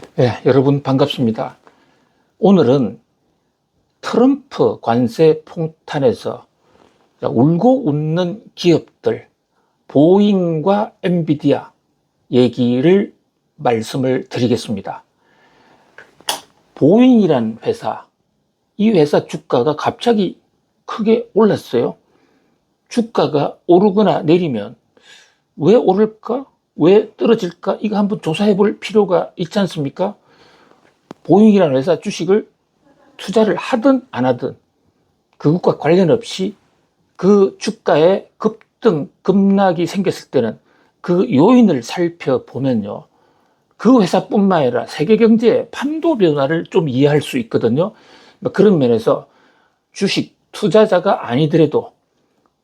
네, 여러분 반갑습니다. 오늘은 트럼프 관세 폭탄에서 울고 웃는 기업들, 보잉과 엔비디아 얘기를 말씀을 드리겠습니다. 보잉이란 회사, 이 회사 주가가 갑자기 크게 올랐어요. 주가가 오르거나 내리면 왜 오를까? 왜 떨어질까? 이거 한번 조사해 볼 필요가 있지 않습니까? 보잉이라는 회사 주식을 투자를 하든 안 하든 그것과 관련 없이 그 주가에 급등, 급락이 생겼을 때는 그 요인을 살펴보면요. 그 회사뿐만 아니라 세계 경제의 판도 변화를 좀 이해할 수 있거든요. 뭐 그런 면에서 주식 투자자가 아니더라도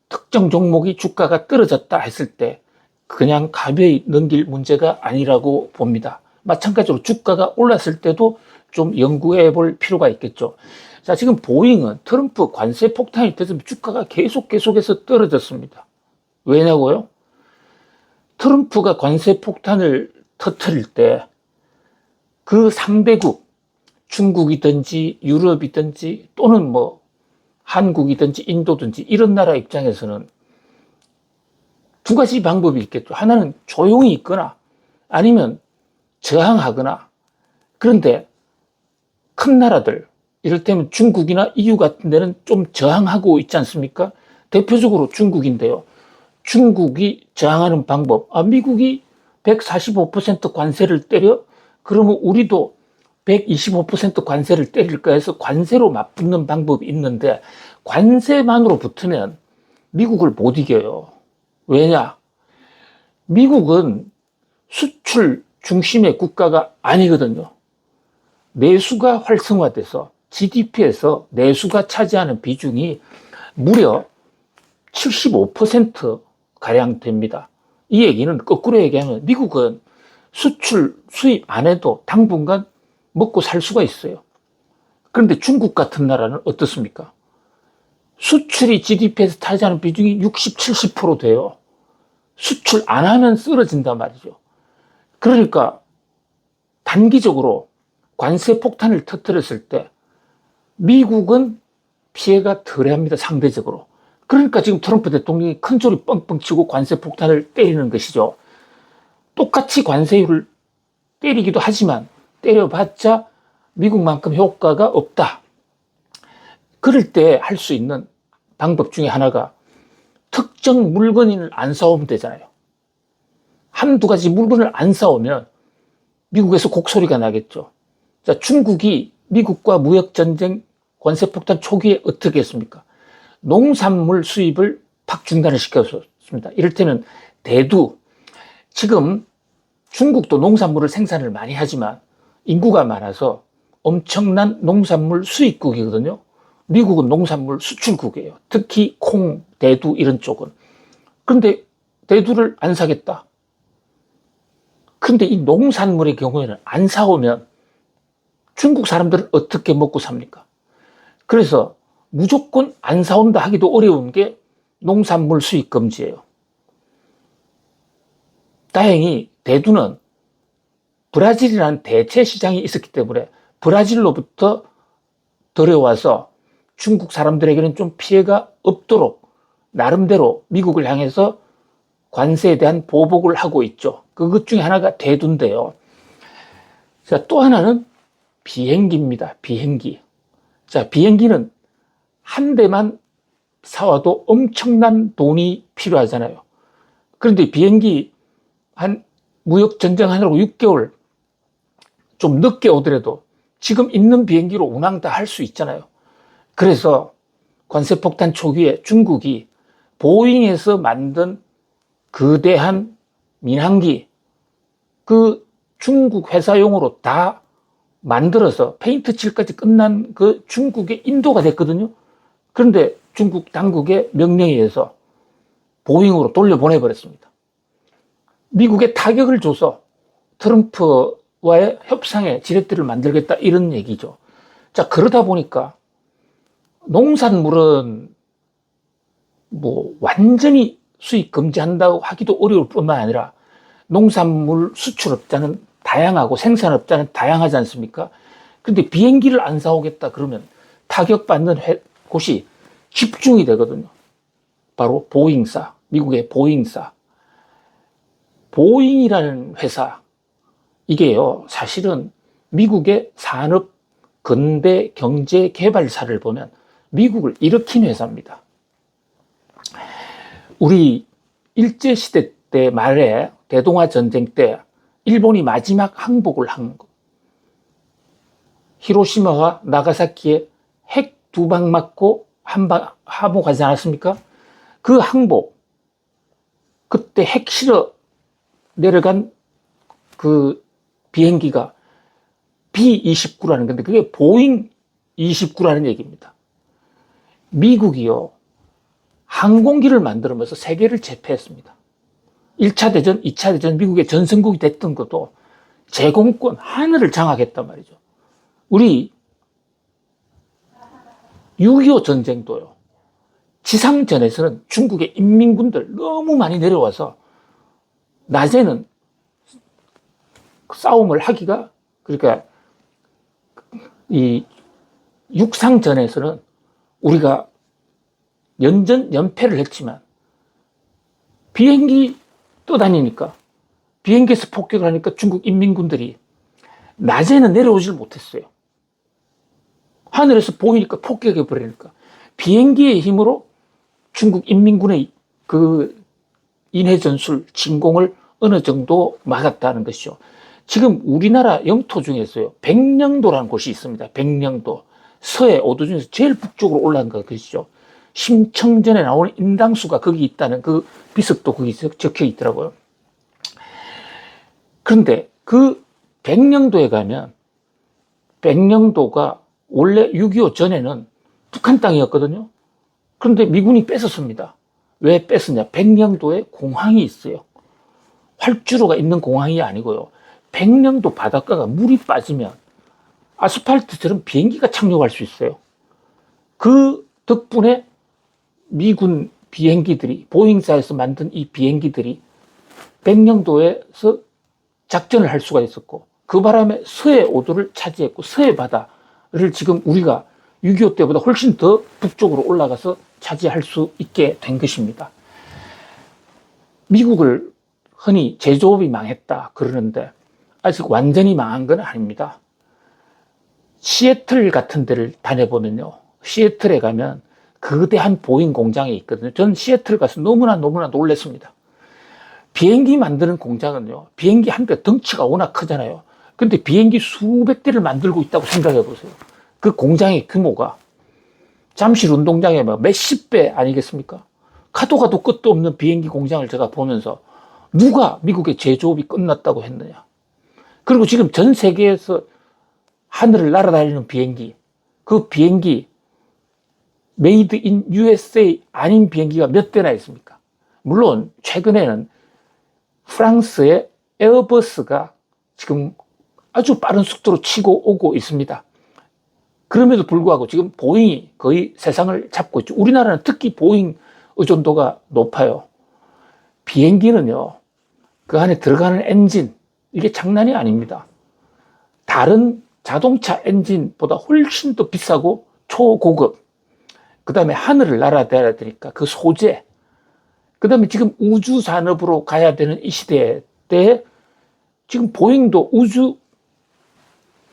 특정 종목이 주가가 떨어졌다 했을 때 그냥 가벼이 넘길 문제가 아니라고 봅니다. 마찬가지로 주가가 올랐을 때도 좀 연구해 볼 필요가 있겠죠. 자, 지금 보잉은 트럼프 관세 폭탄이 됐으면 주가가 계속 계속해서 떨어졌습니다. 왜냐고요? 트럼프가 관세 폭탄을 터트릴 때 그 상대국, 중국이든지 유럽이든지 또는 뭐 한국이든지 인도든지 이런 나라 입장에서는 두 가지 방법이 있겠죠. 하나는 조용히 있거나 아니면 저항하거나 그런데 큰 나라들, 이를테면 중국이나 EU 같은 데는 좀 저항하고 있지 않습니까? 대표적으로 중국인데요. 중국이 저항하는 방법, 아, 미국이 145% 관세를 때려? 그러면 우리도 125% 관세를 때릴까 해서 관세로 맞붙는 방법이 있는데 관세만으로 붙으면 미국을 못 이겨요. 왜냐? 미국은 수출 중심의 국가가 아니거든요. 내수가 활성화돼서 GDP에서 내수가 차지하는 비중이 무려 75% 가량 됩니다. 이 얘기는 거꾸로 얘기하면 미국은 수출 수입 안 해도 당분간 먹고 살 수가 있어요. 그런데 중국 같은 나라는 어떻습니까? 수출이 GDP에서 차지하는 비중이 60, 70% 돼요. 수출 안 하면 쓰러진단 말이죠. 그러니까 단기적으로 관세 폭탄을 터뜨렸을 때 미국은 피해가 덜 합니다. 상대적으로. 그러니까 지금 트럼프 대통령이 큰 소리 뻥뻥 치고 관세 폭탄을 때리는 것이죠. 똑같이 관세율을 때리기도 하지만 때려봤자 미국만큼 효과가 없다. 그럴 때 할 수 있는 방법 중에 하나가 특정 물건을 안 사오면 되잖아요. 한두 가지 물건을 안 사오면 미국에서 곡소리가 나겠죠. 자, 중국이 미국과 무역전쟁 관세폭탄 초기에 어떻게 했습니까? 농산물 수입을 팍 중단을 시켰습니다. 이를테면 대두. 지금 중국도 농산물을 생산을 많이 하지만 인구가 많아서 엄청난 농산물 수입국이거든요. 미국은 농산물 수출국이에요. 특히 콩, 대두 이런 쪽은. 그런데 대두를 안 사겠다. 근데 이 농산물의 경우에는 안 사오면 중국 사람들은 어떻게 먹고 삽니까? 그래서 무조건 안 사온다 하기도 어려운 게 농산물 수입 금지예요. 다행히 대두는 브라질이라는 대체 시장이 있었기 때문에 브라질로부터 들여와서 중국 사람들에게는 좀 피해가 없도록 나름대로 미국을 향해서 관세에 대한 보복을 하고 있죠. 그것 중에 하나가 대두인데요. 자, 또 하나는 비행기입니다. 비행기. 자, 비행기는 한 대만 사와도 엄청난 돈이 필요하잖아요. 그런데 비행기 한 무역 전쟁 하느라고 6개월 좀 늦게 오더라도 지금 있는 비행기로 운항 다 할 수 있잖아요. 그래서 관세폭탄 초기에 중국이 보잉에서 만든 거대한 민항기 그 중국 회사용으로 다 만들어서 페인트 칠까지 끝난 그 중국의 인도가 됐거든요. 그런데 중국 당국의 명령에 의해서 보잉으로 돌려보내버렸습니다. 미국에 타격을 줘서 트럼프와의 협상의 지렛대를 만들겠다 이런 얘기죠. 자, 그러다 보니까 농산물은 뭐 완전히 수입 금지한다고 하기도 어려울 뿐만 아니라 농산물 수출업자는 다양하고 생산업자는 다양하지 않습니까? 근데 비행기를 안 사오겠다 그러면 타격받는 회- 곳이 집중이 되거든요. 바로 보잉사, 미국의 보잉사. 보잉이라는 회사, 이게요, 사실은 미국의 산업 근대 경제 개발사를 보면 미국을 일으킨 회사입니다. 우리 일제시대 때 말에 대동아 전쟁 때 일본이 마지막 항복을 한 거. 히로시마와 나가사키에 핵 두 방 맞고 한 방 항복하지 않았습니까? 그 항복, 그때 핵 실어 내려간 그 비행기가 B-29라는 건데 그게 보잉 29라는 얘기입니다. 미국이요, 항공기를 만들면서 세계를 제패했습니다. 1차 대전, 2차 대전 미국의 전성국이 됐던 것도 제공권, 하늘을 장악했단 말이죠. 우리 6.25 전쟁도요. 지상전에서는 중국의 인민군들 너무 많이 내려와서 낮에는 싸움을 하기가 그러니까 이 육상전에서는 우리가 연전 연패를 했지만 비행기 떠다니니까 비행기에서 폭격을 하니까 중국 인민군들이 낮에는 내려오질 못했어요. 하늘에서 보이니까 폭격해 버리니까 비행기의 힘으로 중국 인민군의 그 인해 전술 진공을 어느 정도 막았다는 것이죠. 지금 우리나라 영토 중에서요, 백령도라는 곳이 있습니다. 백령도. 서해 오도 중에서 제일 북쪽으로 올라간 것이죠. 심청전에 나오는 인당수가 거기 있다는 그 비석도 거기 적혀 있더라고요. 그런데 그 백령도에 가면 백령도가 원래 6.25 전에는 북한 땅이었거든요. 그런데 미군이 뺏었습니다. 왜 뺏었냐? 백령도에 공항이 있어요. 활주로가 있는 공항이 아니고요. 백령도 바닷가가 물이 빠지면 아스팔트처럼 비행기가 착륙할 수 있어요. 그 덕분에 미군 비행기들이 보잉사에서 만든 이 비행기들이 백령도에서 작전을 할 수가 있었고 그 바람에 서해 오도를 차지했고 서해 바다를 지금 우리가 6.25 때보다 훨씬 더 북쪽으로 올라가서 차지할 수 있게 된 것입니다. 미국을 흔히 제조업이 망했다 그러는데 아직 완전히 망한 건 아닙니다. 시애틀 같은 데를 다녀보면요. 시애틀에 가면 거대한 보잉 공장이 있거든요. 전 시애틀 가서 너무나 너무나 놀랐습니다. 비행기 만드는 공장은요. 비행기 한 대 덩치가 워낙 크잖아요. 근데 비행기 수백 대를 만들고 있다고 생각해 보세요. 그 공장의 규모가 잠실 운동장에 막 몇십 배 아니겠습니까? 가도 가도 끝도 없는 비행기 공장을 제가 보면서 누가 미국의 제조업이 끝났다고 했느냐. 그리고 지금 전 세계에서 하늘을 날아다니는 비행기, 그 비행기, 메이드 인 USA 아닌 비행기가 몇 대나 있습니까? 물론, 최근에는 프랑스의 에어버스가 지금 아주 빠른 속도로 치고 오고 있습니다. 그럼에도 불구하고 지금 보잉이 거의 세상을 잡고 있죠. 우리나라는 특히 보잉 의존도가 높아요. 비행기는요, 그 안에 들어가는 엔진, 이게 장난이 아닙니다. 다른 자동차 엔진보다 훨씬 더 비싸고 초고급. 그 다음에 하늘을 날아다녀야 되니까 그 소재. 그 다음에 지금 우주 산업으로 가야 되는 이 시대 때 지금 보잉도 우주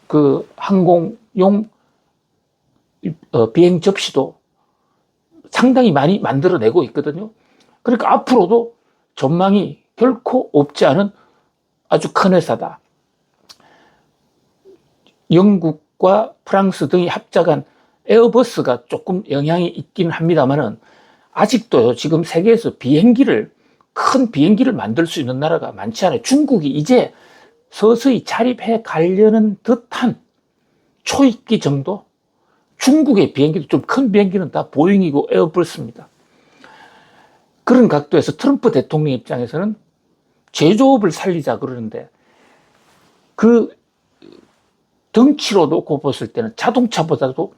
그 항공용 어, 비행 접시도 상당히 많이 만들어내고 있거든요. 그러니까 앞으로도 전망이 결코 없지 않은 아주 큰 회사다. 영국과 프랑스 등이 합작한 에어버스가 조금 영향이 있긴 합니다만은 아직도요, 지금 세계에서 비행기를, 큰 비행기를 만들 수 있는 나라가 많지 않아요. 중국이 이제 서서히 자립해 가려는 듯한 초입기 정도? 중국의 비행기도 좀 큰 비행기는 다 보잉이고 에어버스입니다. 그런 각도에서 트럼프 대통령 입장에서는 제조업을 살리자 그러는데 그 덩치로 놓고 봤을 때는 자동차보다도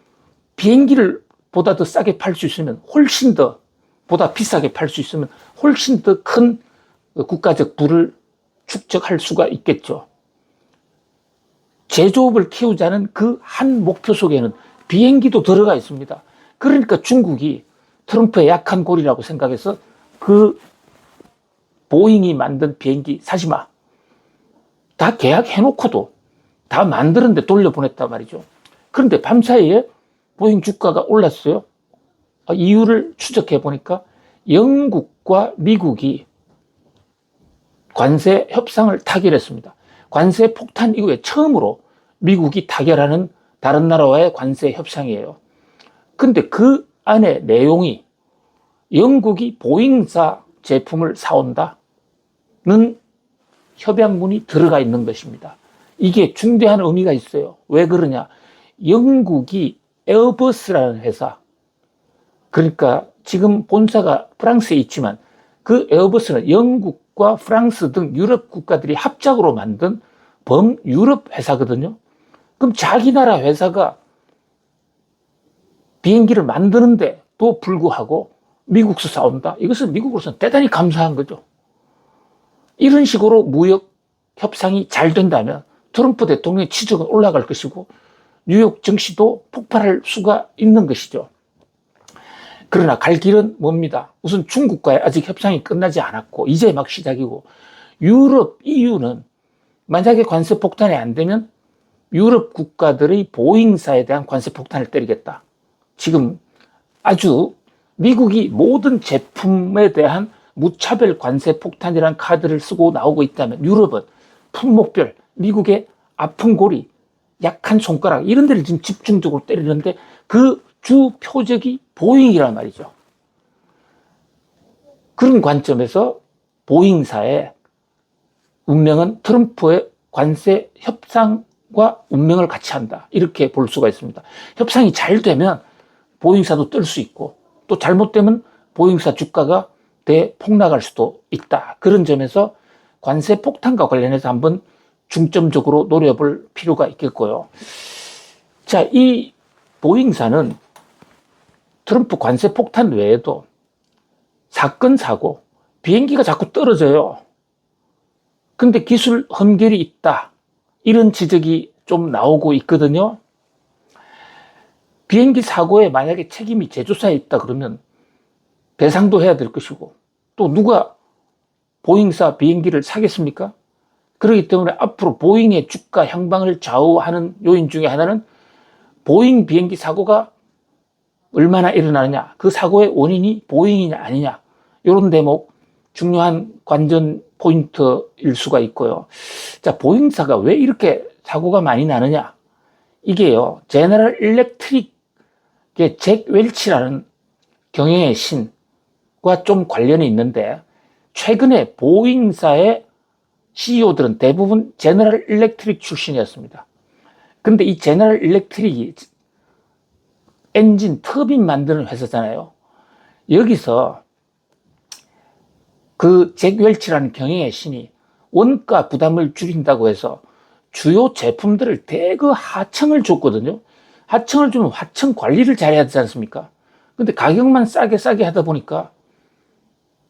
비행기를 보다 더 싸게 팔 수 있으면 훨씬 더 보다 비싸게 팔 수 있으면 훨씬 더 큰 국가적 부를 축적할 수가 있겠죠. 제조업을 키우자는 그 한 목표 속에는 비행기도 들어가 있습니다. 그러니까 중국이 트럼프의 약한 골이라고 생각해서 그 보잉이 만든 비행기 사지 마. 다 계약해놓고도 다 만드는데 돌려보냈단 말이죠. 그런데 밤사이에 보잉 주가가 올랐어요. 아, 이유를 추적해 보니까 영국과 미국이 관세 협상을 타결했습니다. 관세 폭탄 이후에 처음으로 미국이 타결하는 다른 나라와의 관세 협상이에요. 근데 그 안에 내용이 영국이 보잉사 제품을 사온다는 협약문이 들어가 있는 것입니다. 이게 중대한 의미가 있어요. 왜 그러냐? 영국이 에어버스라는 회사, 그러니까 지금 본사가 프랑스에 있지만 그 에어버스는 영국과 프랑스 등 유럽 국가들이 합작으로 만든 범유럽 회사거든요. 그럼 자기 나라 회사가 비행기를 만드는데 도 불구하고 미국서 싸운다. 이것은 미국으로서는 대단히 감사한 거죠. 이런 식으로 무역 협상이 잘 된다면 트럼프 대통령의 치적은 올라갈 것이고 뉴욕 증시도 폭발할 수가 있는 것이죠. 그러나 갈 길은 뭡니다. 우선 중국과의 아직 협상이 끝나지 않았고 이제 막 시작이고 유럽, EU는 만약에 관세 폭탄이 안 되면 유럽 국가들의 보잉사에 대한 관세 폭탄을 때리겠다. 지금 아주 미국이 모든 제품에 대한 무차별 관세 폭탄이라는 카드를 쓰고 나오고 있다면 유럽은 품목별 미국의 아픈 고리, 약한 손가락 이런 데를 지금 집중적으로 때리는데 그 주 표적이 보잉이란 말이죠. 그런 관점에서 보잉사의 운명은 트럼프의 관세 협상과 운명을 같이 한다. 이렇게 볼 수가 있습니다. 협상이 잘 되면 보잉사도 뜰 수 있고 또 잘못되면 보잉사 주가가 대폭락할 수도 있다. 그런 점에서 관세 폭탄과 관련해서 한번 중점적으로 노려볼 필요가 있겠고요. 자, 이 보잉사는 트럼프 관세 폭탄 외에도 사건, 사고, 비행기가 자꾸 떨어져요. 근데 기술 험결이 있다. 이런 지적이 좀 나오고 있거든요. 비행기 사고에 만약에 책임이 제조사에 있다 그러면 배상도 해야 될 것이고 또 누가 보잉사 비행기를 사겠습니까? 그렇기 때문에 앞으로 보잉의 주가 향방을 좌우하는 요인 중에 하나는 보잉 비행기 사고가 얼마나 일어나느냐, 그 사고의 원인이 보잉이냐 아니냐, 이런 대목 중요한 관전 포인트일 수가 있고요. 자, 보잉사가 왜 이렇게 사고가 많이 나느냐? 이게요, 제너럴 일렉트릭의 잭 웰치라는 경영의 신과 좀 관련이 있는데, 최근에 보잉사의 CEO들은 대부분 제너럴 일렉트릭 출신이었습니다. 근데 이 제너럴 일렉트릭이 엔진, 터빈 만드는 회사잖아요. 여기서 그잭 웰치라는 경영의 신이 원가 부담을 줄인다고 해서 주요 제품들을 대거 하청을 줬거든요. 하청을 주면 하청 관리를 잘해야 되지 않습니까? 근데 가격만 싸게 싸게 하다 보니까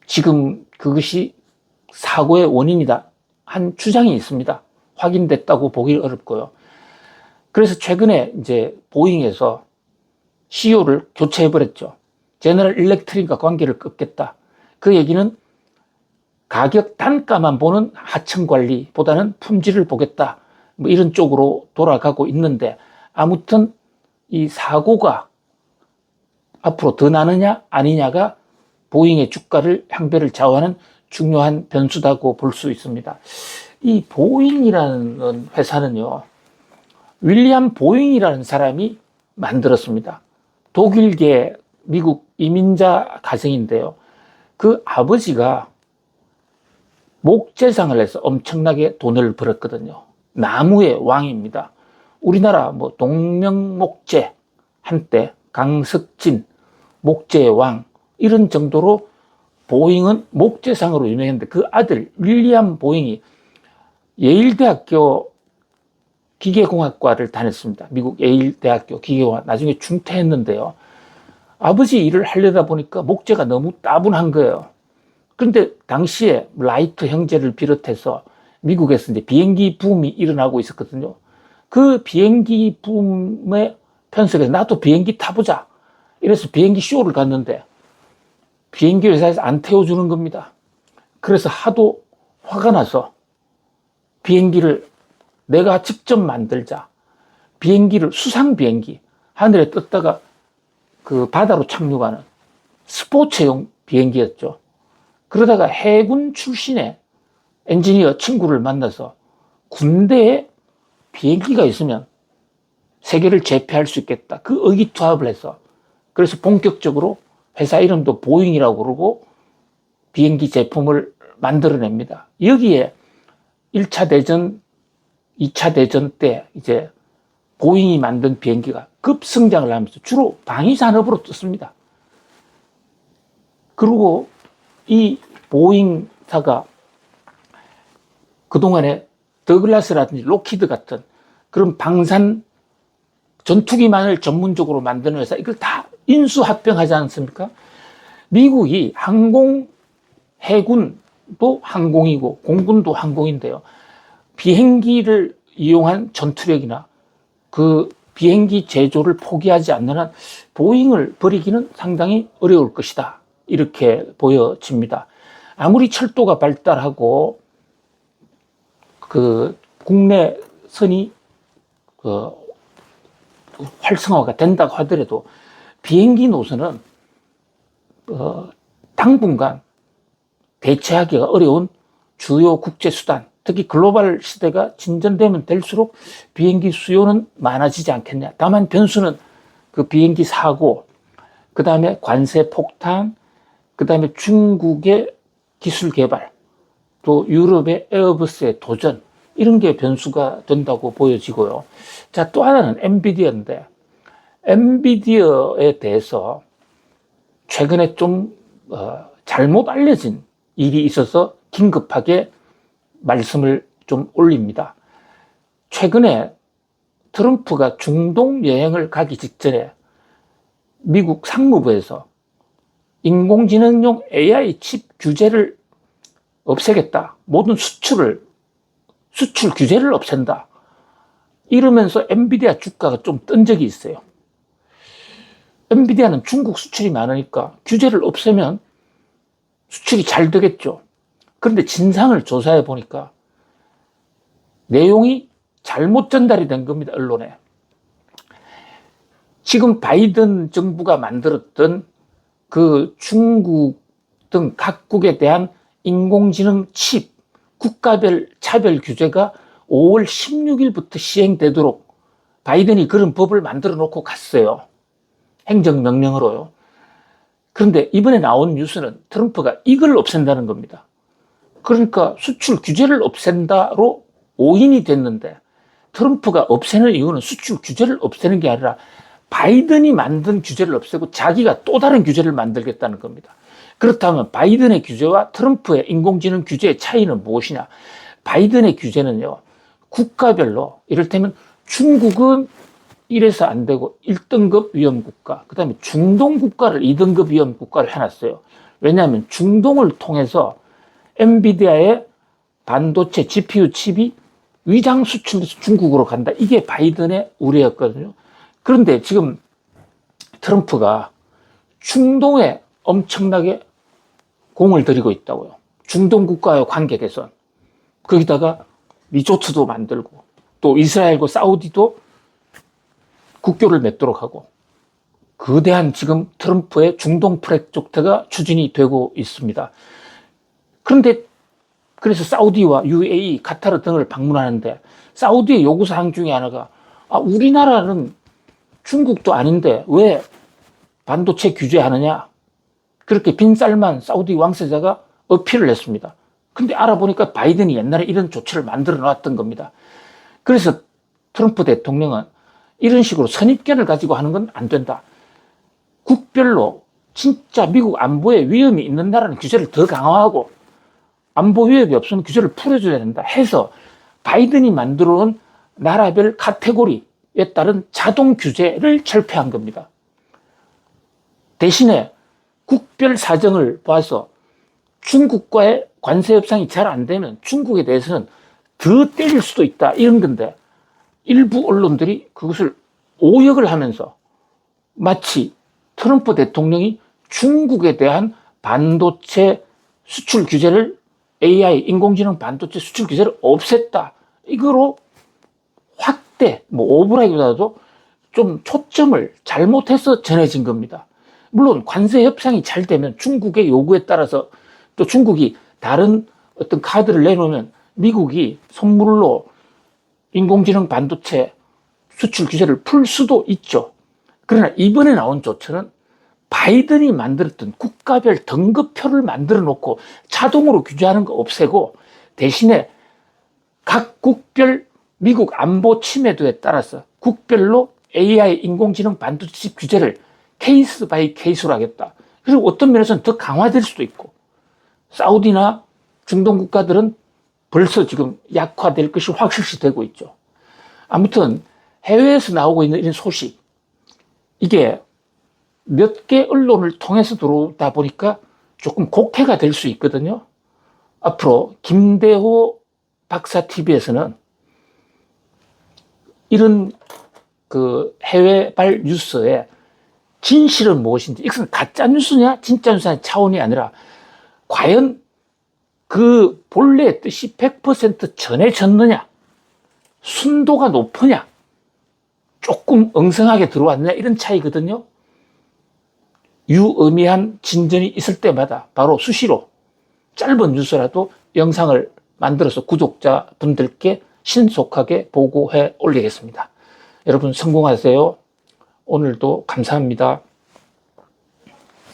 지금 그것이 사고의 원인이다. 한 주장이 있습니다. 확인됐다고 보기 어렵고요. 그래서 최근에 이제 보잉에서 CEO를 교체해버렸죠. 제너럴 일렉트릭과 관계를 끊겠다. 그 얘기는 가격 단가만 보는 하청 관리보다는 품질을 보겠다. 뭐 이런 쪽으로 돌아가고 있는데 아무튼 이 사고가 앞으로 더 나느냐 아니냐가 보잉의 주가를 향배를 좌우하는 중요한 변수다고 볼 수 있습니다. 이 보잉이라는 회사는요, 윌리엄 보잉이라는 사람이 만들었습니다. 독일계 미국 이민자 가정인데요. 그 아버지가 목재상을 해서 엄청나게 돈을 벌었거든요. 나무의 왕입니다. 우리나라 뭐 동명목재 한때 강석진 목재의 왕 이런 정도로 보잉은 목재상으로 유명했는데 그 아들 윌리엄 보잉이 예일대학교 기계공학과를 다녔습니다. 미국 예일대학교 기계공학. 나중에 중퇴했는데요. 아버지 일을 하려다 보니까 목재가 너무 따분한 거예요. 그런데 당시에 라이트 형제를 비롯해서 미국에서 이제 비행기 붐이 일어나고 있었거든요. 그 비행기 붐에 편석해서 나도 비행기 타보자. 이래서 비행기 쇼를 갔는데 비행기 회사에서 안 태워주는 겁니다. 그래서 하도 화가 나서 비행기를 내가 직접 만들자. 비행기를 수상 비행기 하늘에 떴다가 그 바다로 착륙하는 스포츠용 비행기였죠. 그러다가 해군 출신의 엔지니어 친구를 만나서 군대에 비행기가 있으면 세계를 제패할 수 있겠다. 그 의기투합을 해서 그래서 본격적으로 회사 이름도 보잉이라고 그러고 비행기 제품을 만들어냅니다. 여기에 1차 대전, 2차 대전 때 이제 보잉이 만든 비행기가 급성장을 하면서 주로 방위산업으로 떴습니다. 그리고 이 보잉사가 그동안에 더글라스라든지 로키드 같은 그런 방산 전투기만을 전문적으로 만드는 회사 이걸 다 인수합병하지 않습니까? 미국이 항공, 해군도 항공이고 공군도 항공인데요. 비행기를 이용한 전투력이나 그 비행기 제조를 포기하지 않는 한 보잉을 버리기는 상당히 어려울 것이다. 이렇게 보여집니다. 아무리 철도가 발달하고 그 국내 선이 그 활성화가 된다고 하더라도 비행기 노선은 어 당분간 대체하기가 어려운 주요 국제 수단, 특히 글로벌 시대가 진전되면 될수록 비행기 수요는 많아지지 않겠냐. 다만 변수는 그 비행기 사고, 그 다음에 관세 폭탄, 그 다음에 중국의 기술 개발, 또 유럽의 에어버스의 도전, 이런 게 변수가 된다고 보여지고요. 자, 또 하나는 엔비디어인데, 엔비디어에 대해서 최근에 좀, 어, 잘못 알려진 일이 있어서 긴급하게 말씀을 좀 올립니다. 최근에 트럼프가 중동 여행을 가기 직전에 미국 상무부에서 인공지능용 AI 칩 규제를 없애겠다. 모든 수출을, 수출 규제를 없앤다. 이러면서 엔비디아 주가가 좀 뜬 적이 있어요. 엔비디아는 중국 수출이 많으니까 규제를 없애면 수출이 잘 되겠죠. 그런데 진상을 조사해 보니까 내용이 잘못 전달이 된 겁니다, 언론에. 지금 바이든 정부가 만들었던 그 중국 등 각국에 대한 인공지능 칩 국가별 차별 규제가 5월 16일부터 시행되도록 바이든이 그런 법을 만들어 놓고 갔어요. 행정명령으로요. 그런데 이번에 나온 뉴스는 트럼프가 이걸 없앤다는 겁니다. 그러니까 수출 규제를 없앤다로 오인이 됐는데 트럼프가 없애는 이유는 수출 규제를 없애는 게 아니라 바이든이 만든 규제를 없애고 자기가 또 다른 규제를 만들겠다는 겁니다. 그렇다면 바이든의 규제와 트럼프의 인공지능 규제의 차이는 무엇이냐? 바이든의 규제는요, 국가별로, 이를테면 중국은 이래서 안 되고 1등급 위험 국가, 그 다음에 중동 국가를 2등급 위험 국가를 해놨어요. 왜냐하면 중동을 통해서 엔비디아의 반도체 GPU 칩이 위장 수출돼서 중국으로 간다. 이게 바이든의 우려였거든요. 그런데 지금 트럼프가 중동에 엄청나게 공을 들이고 있다고요. 중동 국가의 관계 개선. 거기다가 리조트도 만들고 또 이스라엘과 사우디도 국교를 맺도록 하고 거대한 지금 트럼프의 중동 프로젝트가 추진이 되고 있습니다. 그런데 그래서 사우디와 UAE, 카타르 등을 방문하는데 사우디의 요구사항 중에 하나가 아, 우리나라는 중국도 아닌데 왜 반도체 규제하느냐? 그렇게 빈쌀만 사우디 왕세자가 어필을 했습니다. 근데 알아보니까 바이든이 옛날에 이런 조치를 만들어 놨던 겁니다. 그래서 트럼프 대통령은 이런 식으로 선입견을 가지고 하는 건 안 된다. 국별로 진짜 미국 안보에 위험이 있는 나라는 규제를 더 강화하고 안보 위협이 없으면 규제를 풀어줘야 된다 해서 바이든이 만들어 놓은 나라별 카테고리에 따른 자동 규제를 철폐한 겁니다. 대신에 국별 사정을 봐서 중국과의 관세 협상이 잘 안 되면 중국에 대해서는 더 때릴 수도 있다 이런 건데 일부 언론들이 그것을 오역을 하면서 마치 트럼프 대통령이 중국에 대한 반도체 수출 규제를 AI 인공지능 반도체 수출 규제를 없앴다. 이거로 확대, 뭐 오브라기보다도 좀 초점을 잘못해서 전해진 겁니다. 물론 관세 협상이 잘 되면 중국의 요구에 따라서 또 중국이 다른 어떤 카드를 내놓으면 미국이 선물로 인공지능 반도체 수출 규제를 풀 수도 있죠. 그러나 이번에 나온 조처는 바이든이 만들었던 국가별 등급표를 만들어 놓고 자동으로 규제하는 거 없애고 대신에 각 국별 미국 안보 침해도에 따라서 국별로 AI 인공지능 반도체 규제를 케이스 바이 케이스로 하겠다. 그리고 어떤 면에서는 더 강화될 수도 있고 사우디나 중동 국가들은 벌써 지금 약화될 것이 확실시 되고 있죠. 아무튼 해외에서 나오고 있는 이런 소식 이게 몇 개 언론을 통해서 들어오다 보니까 조금 곡해가 될 수 있거든요. 앞으로 김대호 박사 TV에서는 이런 그 해외발 뉴스에 진실은 무엇인지, 이것은 가짜 뉴스냐, 진짜 뉴스냐 차원이 아니라 과연 그 본래의 뜻이 100% 전해졌느냐, 순도가 높으냐, 조금 엉성하게 들어왔느냐, 이런 차이거든요. 유의미한 진전이 있을 때마다 바로 수시로 짧은 뉴스라도 영상을 만들어서 구독자 분들께 신속하게 보고해 올리겠습니다. 여러분 성공하세요. 오늘도 감사합니다.